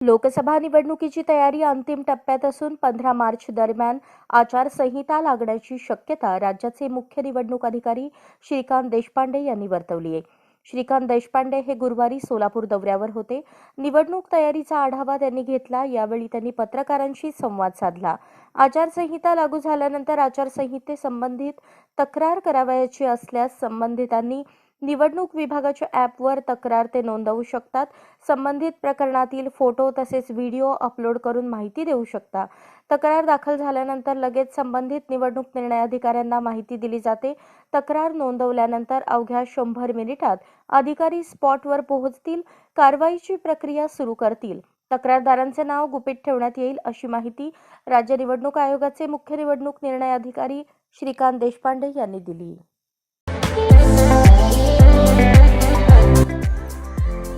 लोकसभा निवडणुकीची तयारी अंतिम टप्प्यात असून पंधरा मार्च दरम्यान आचारसंहिता लागण्याची शक्यता राज्याचे मुख्य निवडणूक अधिकारी श्रीकांत देशपांडे यांनी वर्तवली आहे. श्रीकांत देशपांडे हे गुरुवारी सोलापूर दौऱ्यावर होते. निवडणूक तयारीचा आढावा त्यांनी घेतला. यावेळी त्यांनी पत्रकारांशी संवाद साधला. आचारसंहिता लागू झाल्यानंतर आचारसंहितेसंबंधित तक्रार करावयाची असल्यास संबंधितांनी निवडणूक विभागाच्या ॲपवर तक्रार ते नोंदवू शकतात. संबंधित प्रकरणातील फोटो तसेच व्हिडिओ अपलोड करून माहिती देऊ शकता. तक्रार दाखल झाल्यानंतर लगेच संबंधित निवडणूक निर्णय अधिकाऱ्यांना माहिती दिली जाते. तक्रार नोंदवल्यानंतर अवघ्या शंभर मिनिटात अधिकारी स्पॉटवर पोहोचतील कारवाईची प्रक्रिया सुरू करतील. तक्रारदारांचे नाव गुपित ठेवण्यात येईल अशी माहिती राज्य निवडणूक आयोगाचे मुख्य निवडणूक निर्णय अधिकारी श्रीकांत देशपांडे यांनी दिली.